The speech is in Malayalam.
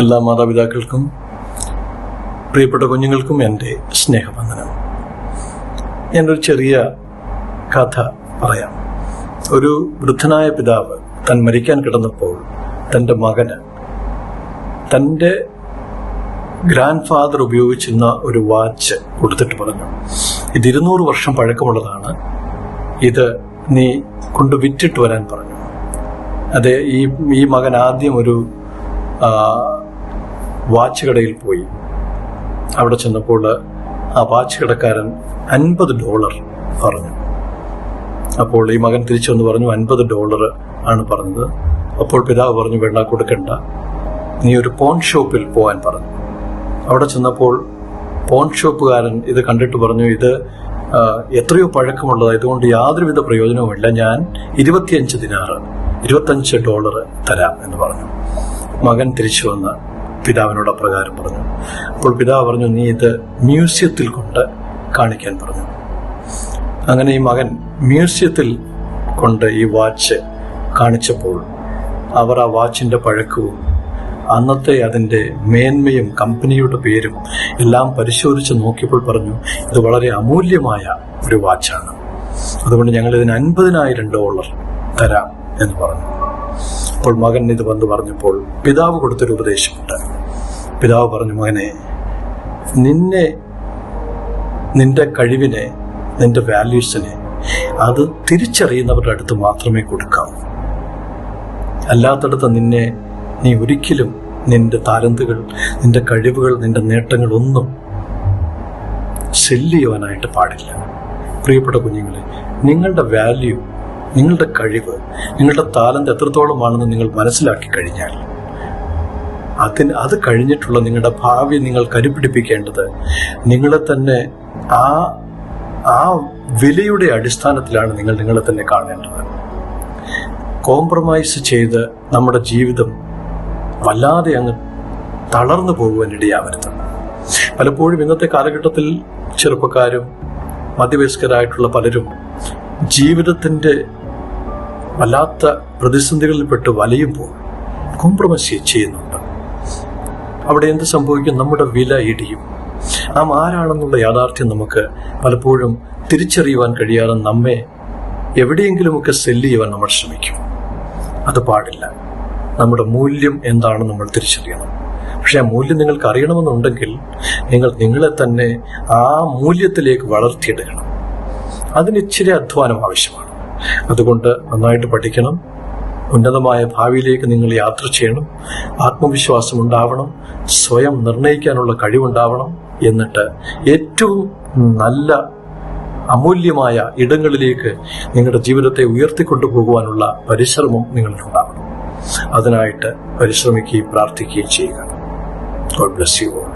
എല്ലാ മാതാപിതാക്കൾക്കും പ്രിയപ്പെട്ട കുഞ്ഞുങ്ങൾക്കും എന്റെ സ്നേഹവന്ദനം. ഞാനൊരു ചെറിയ കഥ പറയാം. ഒരു വൃദ്ധനായ പിതാവ് തൻ മരിക്കാൻ കിടന്നപ്പോൾ തന്റെ മകന് തന്റെ ഗ്രാൻഡ് ഫാദർ ഉപയോഗിച്ചിരുന്ന ഒരു വാച്ച് കൊടുത്തിട്ട് പറഞ്ഞു ഇത് ഇരുന്നൂറ് വർഷം പഴക്കമുള്ളതാണ്. ഇത് നീ കൊണ്ട് വിറ്റിട്ട് വരാൻ പറഞ്ഞു. അതെ ഈ ഈ മകൻ ആദ്യം ഒരു വാച്ച് കടയിൽ പോയി. അവിടെ ചെന്നപ്പോൾ ആ വാച്ച് കടക്കാരൻ അൻപത് ഡോളർ പറഞ്ഞു. അപ്പോൾ ഈ മകൻ തിരിച്ചു വന്ന് പറഞ്ഞു അൻപത് ഡോളർ ആണ് പറഞ്ഞത്. അപ്പോൾ പിതാവ് പറഞ്ഞു വേണ്ട കൊടുക്കണ്ട. നീ ഒരു പോൺ ഷോപ്പിൽ പോകാൻ പറഞ്ഞു. അവിടെ ചെന്നപ്പോൾ പോൺ ഷോപ്പുകാരൻ ഇത് കണ്ടിട്ട് പറഞ്ഞു ഇത് എത്രയോ പഴക്കമുള്ളതാണ് ഇതുകൊണ്ട് യാതൊരുവിധ പ്രയോജനവുമില്ല. ഞാൻ ഇരുപത്തിയഞ്ച് ദിനാറ് ഇരുപത്തഞ്ച് ഡോളർ തരാം എന്ന് പറഞ്ഞു. മകൻ തിരിച്ചു വന്ന് പിതാവിനോട് അപ്രകാരം പറഞ്ഞു. അപ്പോൾ പിതാവ് പറഞ്ഞു നീ ഇത് മ്യൂസിയത്തിൽ കൊണ്ട് കാണിക്കാൻ പറഞ്ഞു. അങ്ങനെ ഈ മകൻ മ്യൂസിയത്തിൽ കൊണ്ട് ഈ വാച്ച് കാണിച്ചപ്പോൾ അവർ ആ വാച്ചിന്റെ പഴക്കവും അന്നത്തെ അതിന്റെ മേന്മയും കമ്പനിയുടെ പേരും എല്ലാം പരിശോധിച്ച് നോക്കിയപ്പോൾ പറഞ്ഞു ഇത് വളരെ അമൂല്യമായ ഒരു വാച്ചാണ്. അതുകൊണ്ട് ഞങ്ങൾ ഇതിന് അൻപതിനായിരം ഡോളർ തരാം എന്ന് പറഞ്ഞു. അപ്പോൾ മകൻ ഇത് വന്ന് പറഞ്ഞപ്പോൾ പിതാവ് കൊടുത്തൊരു ഉപദേശമുണ്ട്. പിതാവ് പറഞ്ഞു മകനെ നിന്നെ നിന്റെ കഴിവിനെ നിന്റെ വാല്യൂസിനെ അത് തിരിച്ചറിയുന്നവരുടെ അടുത്ത് മാത്രമേ കൊടുക്കാവൂ അല്ലാത്തടത്ത് നിന്നെ നീ ഒരിക്കലും നിന്റെ താരന്തുകൾ നിന്റെ കഴിവുകൾ നിന്റെ നേട്ടങ്ങൾ ഒന്നും സെല്ല് ചെയ്യുവാനായിട്ട് പാടില്ല. പ്രിയപ്പെട്ട കുഞ്ഞുങ്ങളെ നിങ്ങളുടെ വാല്യൂ നിങ്ങളുടെ കഴിവ് നിങ്ങളുടെ താലന്ത് എത്രത്തോളമാണെന്ന് നിങ്ങൾ മനസ്സിലാക്കി കഴിഞ്ഞാൽ അതിന് അത് കഴിഞ്ഞിട്ടുള്ള നിങ്ങളുടെ ഭാവി നിങ്ങൾ കരുപിടിപ്പിക്കേണ്ടത് നിങ്ങളെ തന്നെ ആ ആ വിലയുടെ അടിസ്ഥാനത്തിലാണ് നിങ്ങൾ നിങ്ങളെ തന്നെ കാണേണ്ടത്. കോംപ്രമൈസ് ചെയ്ത് നമ്മുടെ ജീവിതം വല്ലാതെ അങ്ങ് തളർന്നു പോകുവാൻ ഇടയാവരുത് പലപ്പോഴും ഇന്നത്തെ കാലഘട്ടത്തിൽ ചെറുപ്പക്കാരും മധ്യവയസ്കരായിട്ടുള്ള പലരും ജീവിതത്തിന്റെ വല്ലാത്ത പ്രതിസന്ധികളിൽപ്പെട്ട് വലയുമ്പോൾ കോംപ്രമൈസ് ചെയ്യുന്നുണ്ട്. അവിടെ എന്ത് സംഭവിക്കും? നമ്മുടെ വില ഇടിയും. നാം ആരാണെന്നുള്ള യാഥാർത്ഥ്യം നമുക്ക് പലപ്പോഴും തിരിച്ചറിയുവാൻ കഴിയാതെ നമ്മെ എവിടെയെങ്കിലുമൊക്കെ സെല്ല് ചെയ്യുവാൻ നമ്മൾ ശ്രമിക്കും. അത് പാടില്ല. നമ്മുടെ മൂല്യം എന്താണെന്ന് നമ്മൾ തിരിച്ചറിയണം. പക്ഷെ ആ മൂല്യം നിങ്ങൾക്ക് അറിയണമെന്നുണ്ടെങ്കിൽ നിങ്ങൾ നിങ്ങളെ തന്നെ ആ മൂല്യത്തിലേക്ക് വളർത്തിയെടുക്കണം അതിന് ഇച്ചിരി അധ്വാനം ആവശ്യമാണ്. അതുകൊണ്ട് നന്നായിട്ട് പഠിക്കണം. ഉന്നതമായ ഭാവിയിലേക്ക് നിങ്ങൾ യാത്ര ചെയ്യണം. ആത്മവിശ്വാസം ഉണ്ടാവണം. സ്വയം നിർണയിക്കാനുള്ള കഴിവുണ്ടാവണം എന്നിട്ട് ഏറ്റവും നല്ല അമൂല്യമായ ഇടങ്ങളിലേക്ക് നിങ്ങളുടെ ജീവിതത്തെ ഉയർത്തിക്കൊണ്ടു പോകുവാനുള്ള പരിശ്രമം നിങ്ങളിലുണ്ടാവണം അതിനായിട്ട് പരിശ്രമിക്കുകയും പ്രാർത്ഥിക്കുകയും ചെയ്യുക. God bless you all